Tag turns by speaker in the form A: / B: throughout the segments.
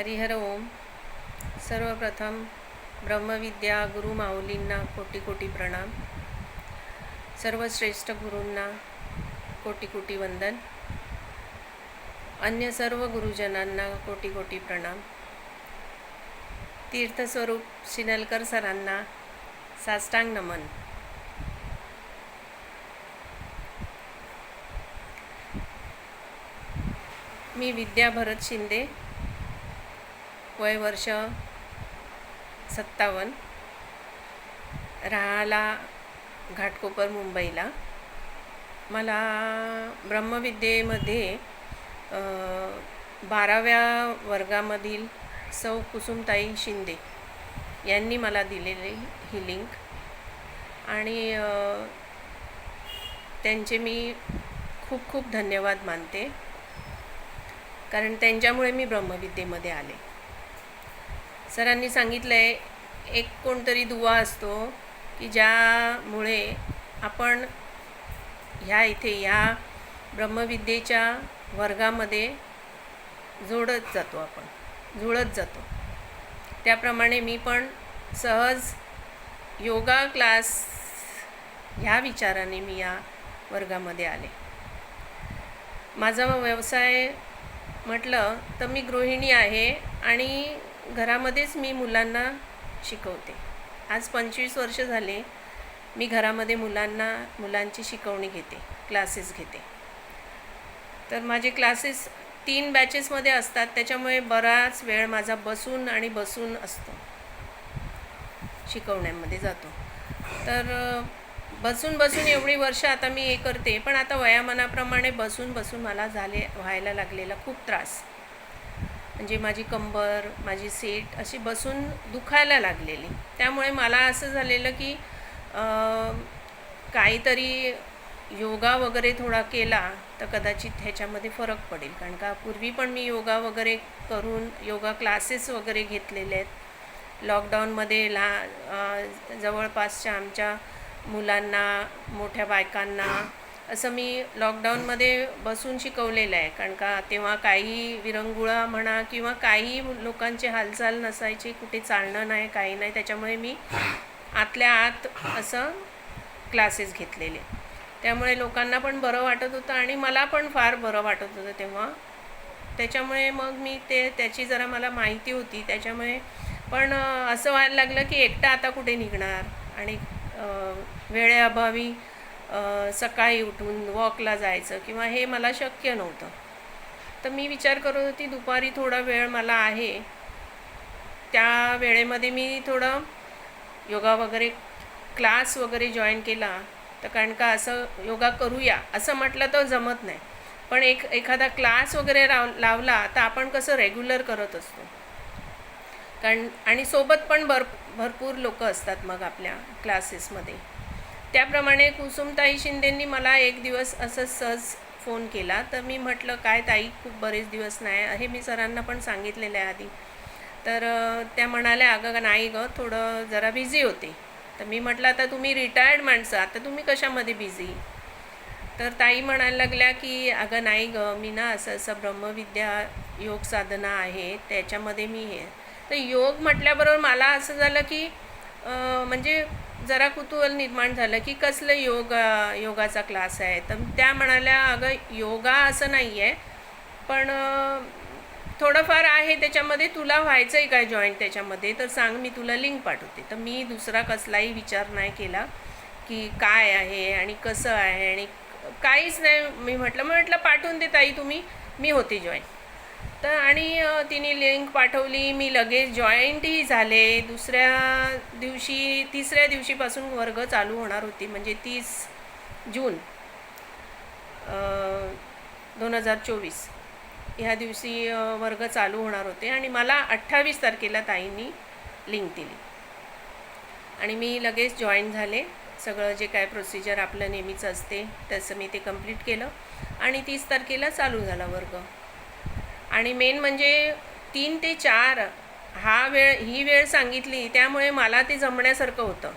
A: हरिहर ओम. सर्वप्रथम ब्रह्मविद्या गुरु माऊलींना कोटी कोटी प्रणाम. सर्वश्रेष्ठ गुरूंना कोटी कोटी वंदन. अन्य सर्व गुरुजनांना कोटी कोटी प्रणाम. तीर्थस्वरूप शिनलकर सरांना साष्टांग नमन. मी विद्या भरत शिंदे वय वर्ष सत्तावन्न. राहायला घाटकोपर मुंबईला. मला ब्रह्मविद्येमध्ये बाराव्या वर्गामधील सौ कुसुमताई शिंदे यांनी मला दिलेली ही लिंक. आणि त्यांचे मी खूप खूप धन्यवाद मानते. कारण त्यांच्यामुळे मी ब्रह्मविद्येमध्ये आले. सरांनी सांगितलं आहे एक कोणतरी दुवा असतो की ज्यामुळे आपण ह्या इथे ह्या ब्रह्मविद्येच्या वर्गामध्ये जोडत जातो आपण जुळत जातो. त्याप्रमाणे मी पण सहज योगा क्लास ह्या विचाराने मी या वर्गामध्ये आले. माझा व्यवसाय म्हटलं तर मी गृहिणी आहे आणि घरामध्येच मी मुलांना शिकवते. आज पंचवीस वर्ष झाले मी घरामध्ये मुलांना मुलांची शिकवणी घेते क्लासेस घेते. तर माझे क्लासेस तीन बॅचेसमध्ये असतात त्याच्यामुळे बराच वेळ माझा बसून आणि बसून असतो. शिकवण्यामध्ये जातो. तर बसून बसून एवढी वर्ष आता मी हे करते पण आता वयामानाप्रमाणे बसून बसून मला झाले व्हायला लागलेला खूप त्रास. म्हणजे माझी कंबर माझी सीट अशी बसून दुखायला लागलेली. त्यामुळे मला असं झालेलं की काहीतरी योगा वगैरे थोडा केला तर कदाचित ह्याच्यामध्ये फरक पडेल. कारण का पूर्वी पण मी योगा वगैरे करून योगा क्लासेस वगैरे घेतलेले आहेत. लॉकडाऊनमध्ये लहा जवळपासच्या आमच्या मुलांना मोठ्या बायकांना असं मी लॉकडाऊनमध्ये बसून शिकवलेलं आहे. कारण का तेव्हा काही विरंगुळा म्हणा किंवा काही लोकांची हालचाल नसायची कुठे चालणं नाही काही नाही. त्याच्यामुळे मी आतल्या आत असं क्लासेस घेतलेले. त्यामुळे लोकांना पण बरं वाटत होतं आणि मला पण फार बरं वाटत होतं तेव्हा. त्याच्यामुळे मग मी ते त्याची जरा मला माहिती होती. त्याच्यामुळे पण असं व्हायला लागलं की एकटा आता कुठे निघणार? आणि वेळेअभावी सकाळी उठून वॉकला जायचं किंवा हे मला शक्य नव्हतं. तर मी विचार करत होती दुपारी थोडा वेळ मला आहे. त्या वेळेमध्ये मी थोडं योगा वगैरे क्लास वगैरे जॉईन केला. तर कारण का असं योगा करूया असं म्हटलं तर जमत नाही. पण एक एखादा क्लास वगैरे राव लावला तर आपण कसं रेग्युलर करत असतो. कारण आणि सोबत पण भर भरपूर लोक असतात मग आपल्या क्लासेसमध्ये. त्याप्रमाणे कुसुमताई शिंदेंनी मला एक दिवस असं सहज फोन केला. तर मी म्हटलं काय ताई खूप बरेच दिवस नाही हे मी सरांना पण सांगितलेलं आहे आधी. तर त्या म्हणाल्या अगं नाही गं थोडं जरा बिझी होते. तर मी म्हटलं आता तुम्ही रिटायर्ड माणसं आता तुम्ही कशामध्ये बिझी तर ताई म्हणायला लागल्या की अगं नाही गं मी ना असं असं ब्रह्मविद्या योग साधना आहे त्याच्यामध्ये मी हे. तर योग म्हटल्याबरोबर मला असं झालं की म्हणजे जरा कुतूहल निर्माण झालं की कसलं योग योगाचा क्लास आहे. तर त्या म्हणाल्या अगं योगा असं नाही आहे पण थोडंफार आहे त्याच्यामध्ये तुला व्हायचं आहे काय जॉईंट त्याच्यामध्ये? तर सांग मी तुला लिंक पाठवते. तर मी दुसरा कसलाही विचार नाही केला की काय आहे आणि कसं आहे आणि काहीच नाही. मी म्हटलं मग म्हटलं पाठवून दे ताई तुम्ही मी होते जॉईन तर आणि तिने लिंक पाठवली मी लगेच जॉईंटही झाले. दुसऱ्या दिवशी तिसऱ्या दिवशीपासून वर्ग चालू होणार होती म्हणजे तीस जून दोन हजार चोवीस. ह्या दिवशी वर्ग चालू होणार होते आणि मला अठ्ठावीस तारखेला ताईंनी लिंक दिली. आणि मी लगेच जॉईन झाले. सगळं जे काय प्रोसिजर आपलं नेहमीचं असते तसं मी ते कंप्लीट केलं. आणि तीस तारखेला चालू झाला वर्ग. आणि मेन म्हणजे तीन ते चार हा वेळ ही वेळ सांगितली त्यामुळे मला ते जमण्यासारखं होतं.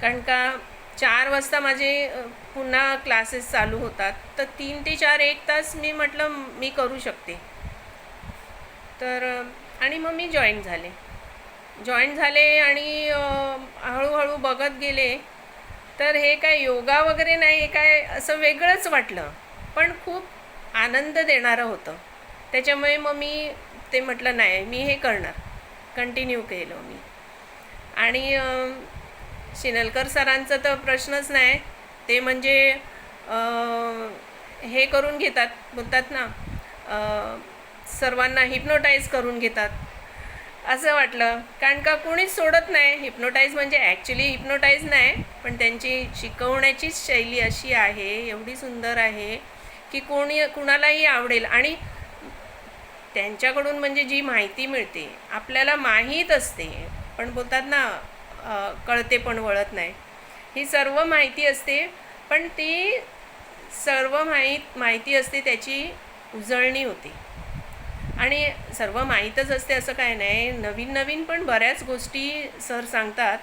A: कारण का चार वाजता माझे पुन्हा क्लासेस चालू होतात. तर तीन ते चार एक तास मी म्हटलं मी करू शकते. तर आणि मग मी जॉईन झाले. जॉईन झाले आणि हळूहळू बघत गेले. तर हे काय योगा वगैरे नाही हे काय असं वेगळंच वाटलं. पण खूप आनंद देणारं होतं. त्याच्यामुळे मग मी ते म्हटलं नाही मी हे करणार. कंटिन्यू केलं मी. आणि शिनलकर सरांचं तर प्रश्नच नाही. ते म्हणजे हे करून घेतात. बोलतात ना सर्वांना हिप्नोटाईज करून घेतात. असं वाटलं. कारण का कोणीच सोडत नाही. हिप्नोटाईज म्हणजे ॲक्च्युली हिप्नोटाईज नाही पण त्यांची शिकवण्याचीच शैली अशी आहे एवढी सुंदर आहे की कोणी कुणालाही आवडेल. आणि त्यांच्याकडून म्हणजे जी माहिती मिळते आपल्याला माहीत असते. पण बोलतात ना कळते पण वळत नाही. ही सर्व माहिती असते पण ती सर्व माहीत माहिती असते त्याची उजळणी होते. आणि सर्व माहीतच असते असं काय नाही. नवीन नवीन पण बऱ्याच गोष्टी सर सांगतात.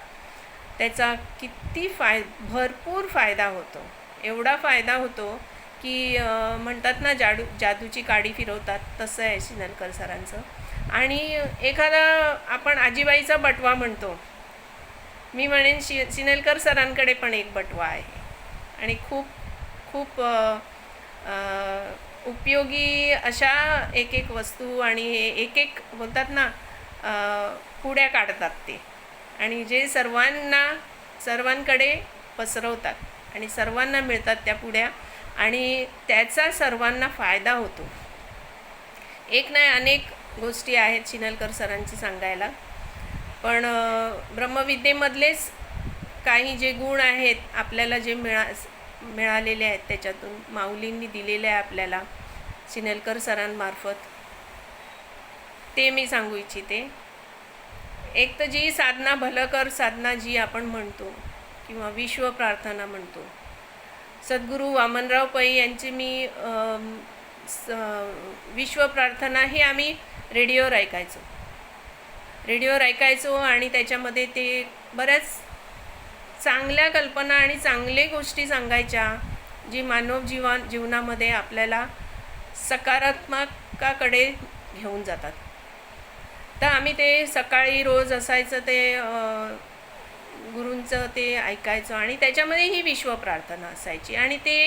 A: त्याचा किती फाय भरपूर फायदा होतो. एवढा फायदा होतो की म्हणतात ना जाडू जादूची काडी फिरवतात. तसं आहे शिनलकर सरांचं. आणि एखादा आपण आजीबाईचा बटवा म्हणतो. मी म्हणेन शि सिनेलकर सरांकडे पण एक बटवा आहे. आणि खूप खूप उपयोगी अशा एक एक वस्तू आणि हे एक एक बोलतात ना पुड्या काढतात ते. आणि जे सर्वांना सर्वांकडे पसरवतात आणि सर्वांना मिळतात त्या पुड्या. आणि त्याचा सर्वांना फायदा होतो. एक नाही अनेक गोष्टी आहेत चिनलकर सरांची सांगायला. पण ब्रह्मविद्येमधलेच काही जे गुण आहेत आपल्याला जे मिळा मिळालेले आहेत त्याच्यातून माऊलींनी दिलेले आहे आपल्याला चिनलकर सरांमार्फत. ते मी सांगू इच्छिते. एक तर जी साधना भलकर साधना जी आपण म्हणतो किंवा विश्व प्रार्थना म्हणतो सद्गुरू वामनराव पै यांची मी विश्व प्रार्थना हे आम्ही रेडिओवर ऐकायचो. रेडिओवर ऐकायचो आणि त्याच्यामध्ये ते बऱ्याच चांगल्या कल्पना आणि चांगले गोष्टी सांगायच्या जी मानव जीवा जीवनामध्ये आपल्याला सकारात्मकाकडे घेऊन जातात. तर आम्ही ते सकाळी रोज असायचं ते गुरूंचं ते ऐकायचो आणि त्याच्यामध्ये ही विश्व प्रार्थना असायची. आणि ते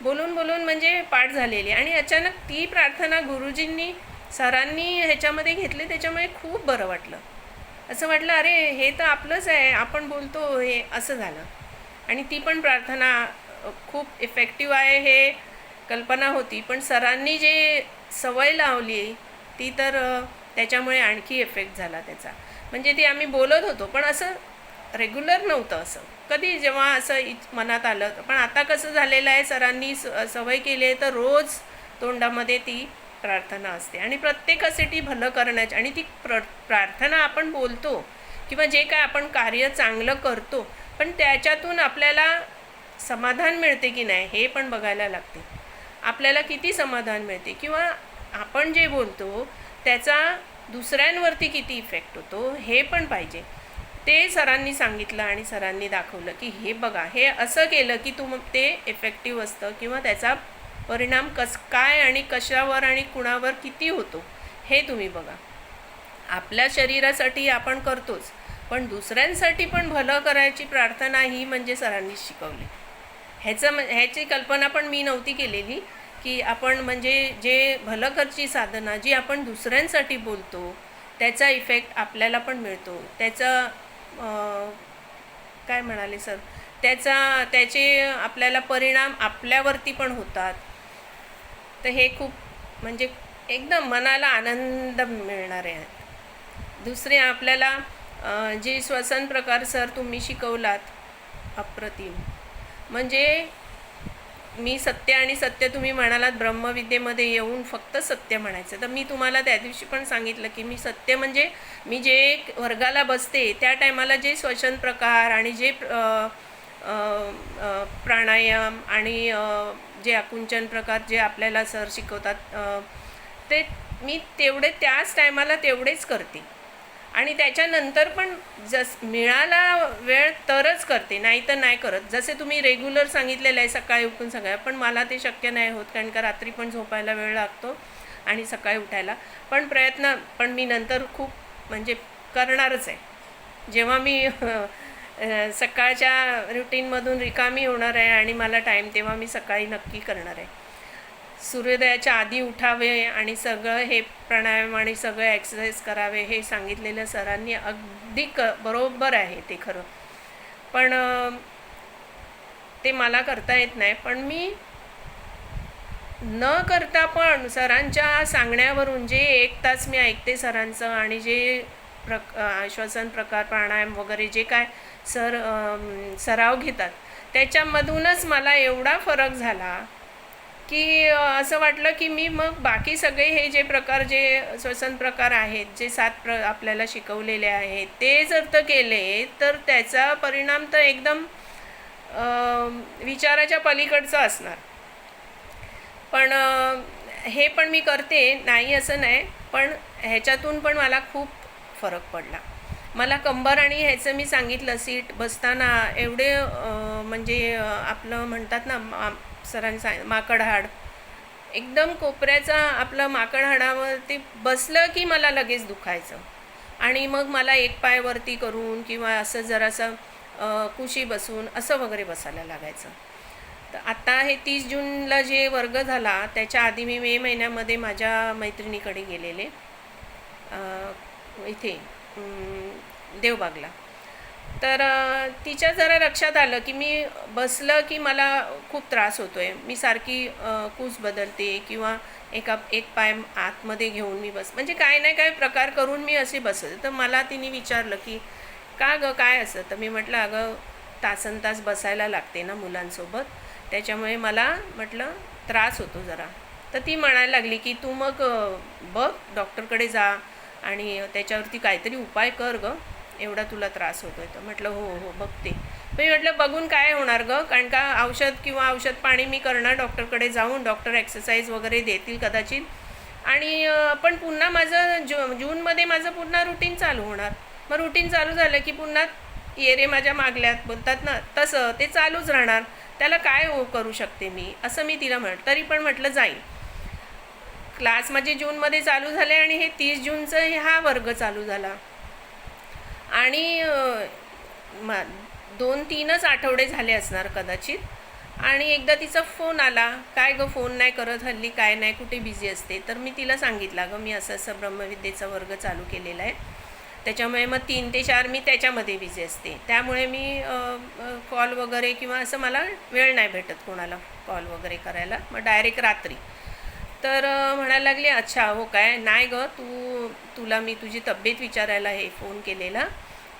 A: बोलून बोलून म्हणजे पाठ झालेली. आणि अचानक ती प्रार्थना गुरुजींनी सरांनी ह्याच्यामध्ये घेतली. त्याच्यामुळे खूप बरं वाटलं. असं वाटलं अरे हे तर आपलंच आहे. आपण बोलतो हे असं झालं. आणि ती पण प्रार्थना खूप इफेक्टिव्ह आहे हे कल्पना होती. पण सरांनी जे सवय लावली ती तर त्याच्यामुळे आणखी इफेक्ट झाला त्याचा. म्हणजे ती आम्ही बोलत होतो. पण असं रेग्युलर नव्हतं असं. कधी जेव्हा असं इच- मनात आलं पण आता कसं झालेलं आहे सरांनी स सवय केली आहे तर रोज तोंडामध्ये ती प्रार्थना असते. आणि प्रत्येकासाठी भलं करण्याची आणि ती प्र प्रार्थना आपण बोलतो किंवा जे काय आपण कार्य चांगलं करतो पण त्याच्यातून आपल्याला समाधान मिळते की नाही हे पण बघायला लागते. आपल्याला किती समाधान मिळते किंवा आपण जे बोलतो त्याचा दुसऱ्यांवरती किती इफेक्ट होतो हे पण पाहिजे. ते सरांनी सांगितलं आणि सरांनी दाखवलं की हे बघा हे असं केलं की तुम ते इफेक्टिव्ह असतं किंवा त्याचा परिणाम कस काय आणि कशावर आणि कुणावर किती होतो हे तुम्ही बघा. आपल्या शरीरासाठी आपण करतोच पण दुसऱ्यांसाठी पण भलं करायची प्रार्थना ही म्हणजे सरांनी शिकवली. ह्याचं म ह्याची कल्पना पण मी नव्हती केलेली की आपण म्हणजे जे भलं करची साधना जी आपण दुसऱ्यांसाठी बोलतो त्याचा इफेक्ट आपल्याला पण मिळतो. त्याचा काय म्हणाले सर? त्याचा त्याचे आपल्याला परिणाम आपल्यावरती पण होतात. तर हे खूप म्हणजे एकदम मनाला आनंद मिळणारे आहेत. दुसरे आपल्याला जे श्वसन प्रकार सर तुम्ही शिकवलात अप्रतिम. म्हणजे मी सत्य आणि सत्य तुम्ही म्हणालात ब्रह्मविद्येमध्ये येऊन फक्त सत्य म्हणायचं. तर मी तुम्हाला त्या दिवशी पण सांगितलं की मी सत्य म्हणजे मी जे वर्गाला बसते त्या टायमाला जे श्वसन प्रकार आणि जे प्राणायाम आणि जे आकुंचन प्रकार जे आपल्याला सर शिकवतात ते मी तेवढे त्याच टायमाला तेवढेच करते. आणि त्याच्यानंतर पण जस मिळाला वेळ तरच करते नाही तर नाही करत. जसे तुम्ही रेग्युलर सांगितलेलं आहे सकाळी उठून सगळ्या पण मला ते शक्य नाही होत कारण का रात्री पण झोपायला वेळ लागतो आणि सकाळी उठायला. पण प्रयत्न पण मी नंतर खूप म्हणजे करणारच आहे. जेव्हा मी सकाळच्या रुटीनमधून रिकामी होणार आहे आणि मला टाईम तेव्हा मी सकाळी नक्की करणार आहे. सूर्योदयाच्या आधी उठावे आणि सगळं हे प्राणायाम आणि सगळं एक्सरसाइज करावे हे सांगितलेलं सरांनी अगदी क बरोबर आहे ते खरं. पण ते मला करता येत नाही. पण मी न करता पण सरांच्या सांगण्यावरून जे एक तास मी ऐकते सरांचं आणि जे प्रक श्वसन प्रकार प्राणायाम वगैरे जे काय सर सराव घेतात त्याच्यामधूनच मला एवढा फरक झाला की असं वाटलं की मी मग बाकी सगळे हे जे प्रकार जे श्वसन प्रकार आहेत जे सात प्र आपल्याला शिकवलेले आहेत ते जर तर केले तर त्याचा परिणाम तर एकदम विचाराच्या पलीकडचं असणार. पण हे पण मी करते नाही असं नाही पण ह्याच्यातून पण मला खूप फरक पडला. मला कंबर आणि ह्याचं मी सांगितलं सीट बसताना एवढे म्हणजे आपलं म्हणतात ना मा सरांनी सांग माकड हाड. एकदम कोपऱ्याचा आपलं माकड हाडावरती बसलं की मला लगेच दुखायचं. आणि मग मला एक पाय वरती करून किंवा असं जरासं कुशी बसून असं वगैरे बसायला लागायचं. तर आता हे तीस जूनला जे वर्ग झाला त्याच्या आधी मी मे महिन्यामध्ये माझ्या मैत्रिणीकडे गेलेले. इथे. देवबागला. तर तिच्या जरा लक्षात आलं की मी बसलं की मला खूप त्रास होतो आहे मी सारखी कूस बदलते किंवा एका एक पाय आतमध्ये घेऊन मी बस म्हणजे काय नाही काय प्रकार करून मी असे बसते तर मला तिने विचारलं की का गं काय असं? तर मी म्हटलं अगं तासन तास बसायला लागते ना मुलांसोबत. त्याच्यामुळे मला म्हटलं त्रास होतो जरा. तर ती म्हणायला लागली की तू मग बघ डॉक्टरकडे जा. आणि त्याच्यावरती काहीतरी उपाय कर गं. एवढा तुला त्रास होतो आहे तर. म्हटलं हो हो बघते. मी म्हटलं बघून काय होणार गं? कारण का औषध किंवा औषध पाणी मी करणार डॉक्टरकडे जाऊन. डॉक्टर एक्सरसाइज वगैरे देतील कदाचित. आणि पण पुन्हा माझं जू जूनमध्ये माझं पुन्हा रुटीन चालू होणार. मग रुटीन चालू झालं की पुन्हा ये रे माझ्या मागल्यात. बोलतात ना तसं ते चालूच राहणार. त्याला काय हो करू शकते मी? असं मी तिला म्हटलं तरी पण म्हटलं जाईल. क्लास माझे जूनमध्ये चालू झाले आणि हे तीस जूनचं हा वर्ग चालू झाला. आणि अ, दोन तीनच आठवडे झाले असणार कदाचित. आणि एकदा तिचा फोन आला काय गं फोन नाही करत हल्ली काय नाही कुठे बिझी असते? तर मी तिला सांगितलं गं मी असं असं ब्रह्मविद्येचा वर्ग चालू केलेला आहे. त्याच्यामुळे मग तीन ते चार मी त्याच्यामध्ये बिझी असते. त्यामुळे मी कॉल वगैरे किंवा असं मला वेळ नाही भेटत कोणाला कॉल वगैरे करायला. मग डायरेक्ट रात्री तर म्हणायला लागली अच्छा हो काय? नाही गं तू तुला मी तुझी तब्येत विचारायला हे फोन केलेला.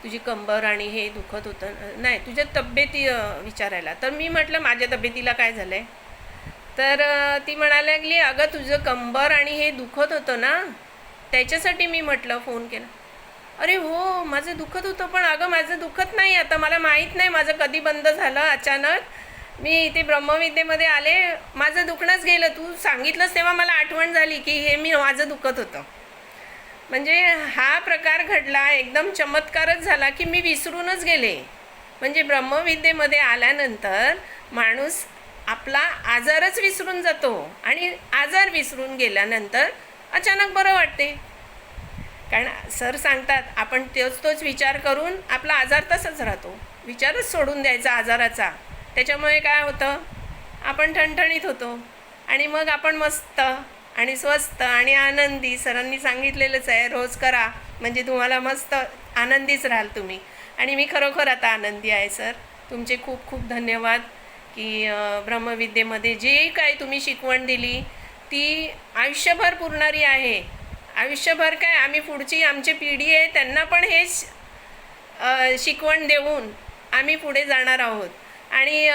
A: तुझी कंबर आणि हे दुखत होतं. नाही तुझ्या तब्येती विचारायला. तर मी म्हटलं माझ्या तब्येतीला काय झालं आहे तर ती म्हणायला लागली अगं तुझं कंबर आणि हे दुखत होतं ना त्याच्यासाठी मी म्हटलं फोन केला. अरे हो माझं दुखत होतं पण अगं माझं दुखत नाही आता. मला माहीत नाही माझं कधी बंद झालं अचानक. मी इथे ब्रह्मविद्येमध्ये आले माझं दुखणंच गेलं. तू सांगितलंस तेव्हा मला आठवण झाली की हे मी माझं दुखत होतं. म्हणजे हा प्रकार घडला एकदम चमत्कारच झाला की मी विसरूनच गेले. म्हणजे ब्रह्मविद्येमध्ये आल्यानंतर माणूस आपला आजारच विसरून जातो आणि आजार विसरून गेल्यानंतर अचानक बरं वाटते. कारण सर सांगतात आपण तोच तोच विचार करून आपला आजार तसाच राहतो. विचारच सोडून द्यायचा आजाराचा. त्याच्यामुळे काय होतं? आपण ठणठणीत होतो. आणि मग आपण मस्त आणि स्वस्त आणि आनंदी सरांनी सांगितलेलंच आहे रोज करा. म्हणजे तुम्हाला मस्त आनंदीच राहाल तुम्ही. आणि मी खरोखर आता आनंदी आहे सर. तुमचे खूप खूप धन्यवाद की ब्रह्मविद्येमध्ये जे काय तुम्ही शिकवण दिली ती आयुष्यभर पुरणारी आहे. आयुष्यभर काय आम्ही पुढची आमची पिढी आहे त्यांना पण हेच शिकवण देऊन आम्ही पुढे जाणार आहोत. आणि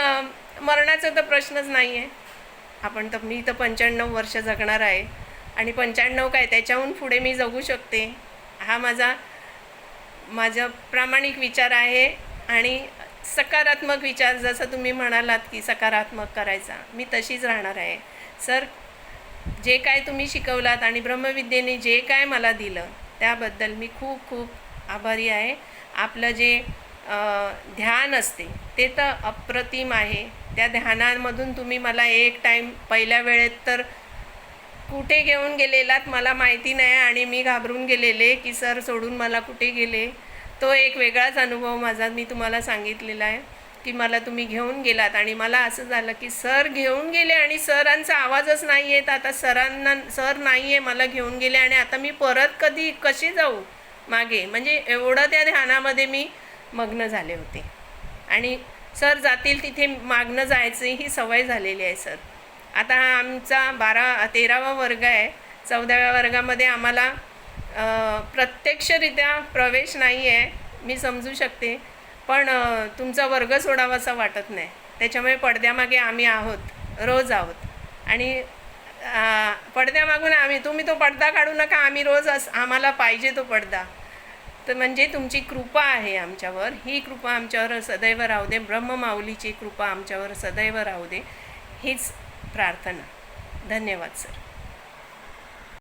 A: मरणाचा तर प्रश्नच नाही आहे आपण तर मी तर पंच्याण्णव वर्ष जगणार आहे. आणि पंच्याण्णव काय त्याच्याहून पुढे मी जगू शकते. हा माझा माझा प्रामाणिक विचार आहे. आणि सकारात्मक विचार जसं तुम्ही म्हणालात की सकारात्मक करायचा मी तशीच राहणार आहे. सर जे काय तुम्ही शिकवलात आणि ब्रह्मविद्येने जे काय मला दिलं त्याबद्दल मी खूप खूप आभारी आहे. आपलं जे ध्यान असते. ते तर अप्रतिम आहे. त्या ध्यानांमधून तुम्ही मला एक टाईम पहिल्या वेळेत तर कुठे घेऊन गेलेलात मला माहिती नाही आणि मी घाबरून गेलेले की सर सोडून मला कुठे गेले. तो एक वेगळाच अनुभव माझा मी तुम्हाला सांगितलेला आहे की मला तुम्ही घेऊन गेलात आणि मला असं झालं की सर घेऊन गेले आणि सरांचा आवाजच नाही येत आता सरांना सर नाही आहे मला घेऊन गेले आणि आता मी परत कधी कशी जाऊ मागे? म्हणजे एवढं त्या ध्यानामध्ये मी मग्न झाले होते. आणि सर जातील तिथे मागणं जायची ही सवय झालेली आहे सर. आता हा आमचा बारा तेरावा वर्ग आहे. चौदाव्या वर्गामध्ये आम्हाला प्रत्यक्षरित्या प्रवेश नाही आहे मी समजू शकते. पण तुमचा वर्ग सोडावासा वाटत नाही. त्याच्यामुळे पडद्यामागे आम्ही आहोत रोज आहोत. आणि पडद्यामागून आम्ही तुम्ही तो पडदा काढू नका आम्ही रोज अस आम्हाला पाहिजे तो पडदा. तर म्हणजे तुमची कृपा आहे आमच्यावर. ही कृपा आमच्यावर सदैव राहू दे. ब्रह्ममाऊलीची कृपा आमच्यावर सदैव राहू दे. हीच प्रार्थना. धन्यवाद सर.